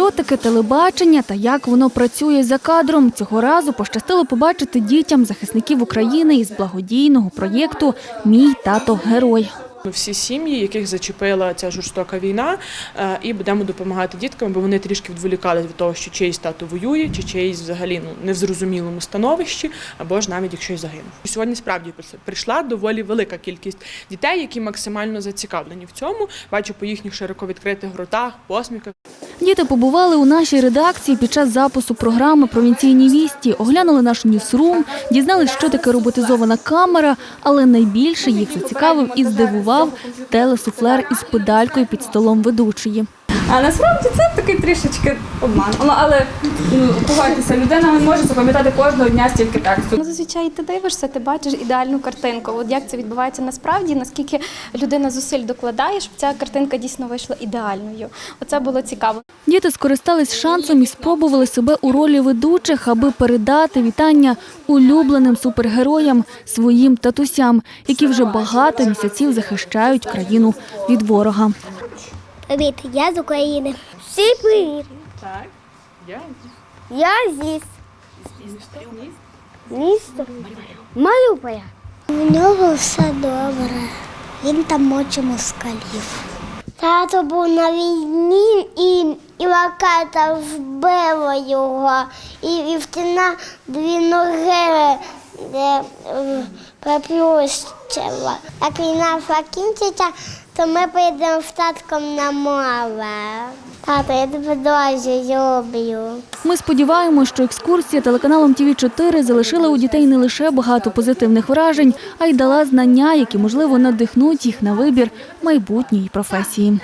що таке телебачення та як воно працює за кадром. Цього разу пощастило побачити дітям захисників України із благодійного проєкту Мій тато герой. Ми всі сім'ї, яких зачепила ця жорстока війна, е, і будемо допомагати діткам, бо вони трішки відволікались від того, що чиїсь тато воює, чи чиїсь взагалі ну не в зрозумілому становищі, або ж навіть якщо й загинув. Сьогодні справді прийшла доволі велика кількість дітей, які максимально зацікавлені в цьому. Бачу по їхніх широко відкритих ротах, посміхах. Діти побували у нашій редакції під час запису програми Провінційні вісті, оглянули наш ньюсрум, дізналися, що таке роботизована камера, але найбільше їх зацікавив і здивував телесуфлер із педалькою під столом ведучої. А насправді це такий трішечки обман. Ну, але ну, погодьтеся, людина не може запам'ятати кожного дня стільки тексту. Ну, зазвичай ти дивишся, ти бачиш ідеальну картинку. От як це відбувається насправді, наскільки людина зусиль докладає, щоб ця картинка дійсно вийшла ідеальною. Оце було цікаво. Діти скористались шансом і спробували себе у ролі ведучих, аби передати вітання улюбленим супергероям, своїм татусям, які вже багато місяців захищають країну від ворога. Привіт, я з України. Всі привіт. Так, я Я зіс. Місто. Маріуполя. У нього все добре. Він там мочить москалів. Тато був на війні і, і ракета вбила його. І, втіна дві ноги де, е, приплющила. Як війна закінчиться, то ми поїдемо з татком на море. Тато, я тебе дуже люблю. Ми сподіваємося, що екскурсія телеканалом ТВ 4 залишила у дітей не лише багато позитивних вражень, а й дала знання, які можливо надихнуть їх на вибір майбутньої професії.